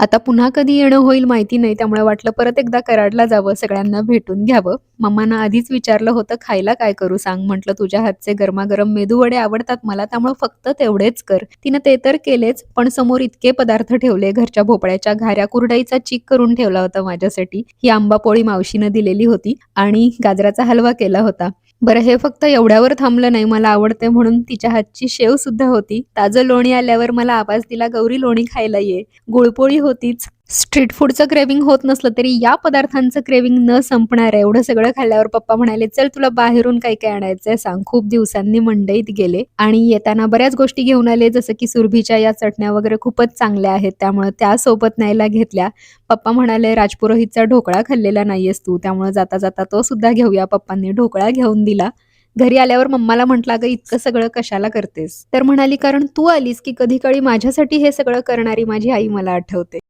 आता पुन्हा कधी येणं होईल माहिती नाही त्यामुळे वाटलं परत एकदा कराडला जावं सगळ्यांना भेटून घ्यावं. मम्मानं आधीच विचारलं होतं खायला काय करू सांग? म्हटलं तुझ्या हातचे गरमागरम मेदूवडे आवडतात मला त्यामुळे फक्त तेवढेच कर. तिनं ते तर केलेच पण समोर इतके पदार्थ ठेवले घरच्या भोपळ्याच्या घाऱ्या कुरडाईचा चीक करून ठेवला होता माझ्यासाठी. ही आंबा पोळी मावशीनं दिलेली होती आणि गाजराचा हलवा केला होता. बरं हे फक्त एवढ्यावर थांबलं नाही मला आवडते म्हणून तिच्या हातची शेव सुद्धा होती. ताजं लोणी आल्यावर मला आवाज दिला गौरी लोणी खायला ये. गुळपोळी होतीच स्ट्रीट फूडचं क्रेविंग होत नसलं तरी या पदार्थांचं क्रेविंग न संपणार आहे. एवढं सगळं खाल्ल्यावर पप्पा म्हणाले चल तुला बाहेरून काय काय आणायचंय सांग. खूप दिवसांनी मंडईत गेले आणि येताना बऱ्याच गोष्टी घेऊन आले जसं की सुरभीच्या या चटण्या वगैरे खूपच चांगल्या आहेत. त्यामुळे त्या सोबत न्यायला घेतल्या. पप्पा म्हणाले राजपुरोहितचा ढोकळा खाल्लेला नाहीयेस तू. त्यामुळे जाता जाता तो सुद्धा घेऊया. पप्पांनी ढोकळा घेऊन दिला. घरी आल्यावर मम्माला म्हटलं अगं इतकं सगळं कशाला करतेस? तर म्हणाली कारण तू आलीस की कधी काळी माझ्यासाठी हे सगळं करणारी माझी आई मला आठवते.